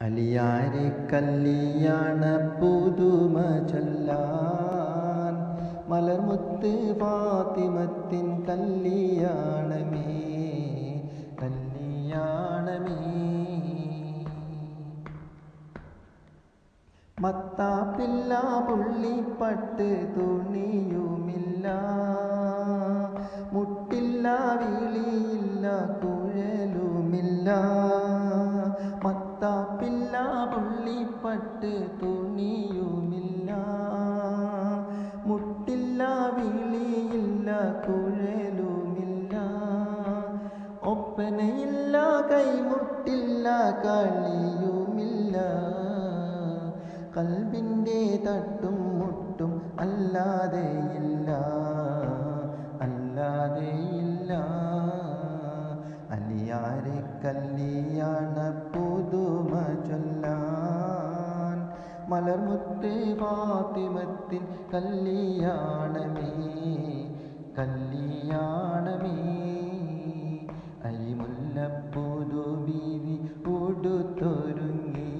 അലിയാരെ കല്ലിയാണ് പുതുമ ചൊല്ലാൻ. മലർമുത്ത് ഫാത്തിമത്തിൻ കല്ലിയാണമേ കല്ലിയാണമേ മത്താപ്പില്ല പുള്ളിപ്പട്ട് തുണിയുമില്ല. മുട്ടില്ല വിളിയില്ല കുഴലുമില്ല. മത്താപ്പില്ല പുള്ളിപ്പട്ട് തുണിയുമില്ല. മുട്ടില്ല വിളിയില്ല കുഴലുമില്ല. ഒപ്പനയില്ല കൈമുട്ടില്ല കളിയുമില്ല. കൽബിന്റെ തട്ടും മുട്ടും അല്ലാതെയില്ല. അല്ലാതെയില്ല. അലിയാരെ കല്യാണ പുതുമ ചൊല്ലാൻ മലർമുത്ത് ഫാത്തിമത്തിൻ കല്യാണമേ കല്യാണമേ. അരിമുല്ലപ്പൂതു ബീവി ഉടുത്തൊരുങ്ങി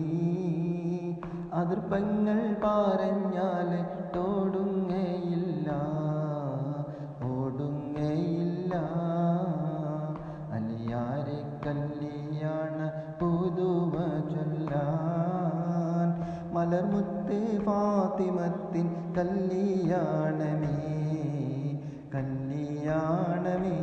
അതിർപ്പങ്ങൾ പാരഞ്ഞാലെ തോടുങ്ങയില്ല മലർമുത്ത് ഫാത്തിമത്തിൻ കല്യാണമേ കല്യാണമേ.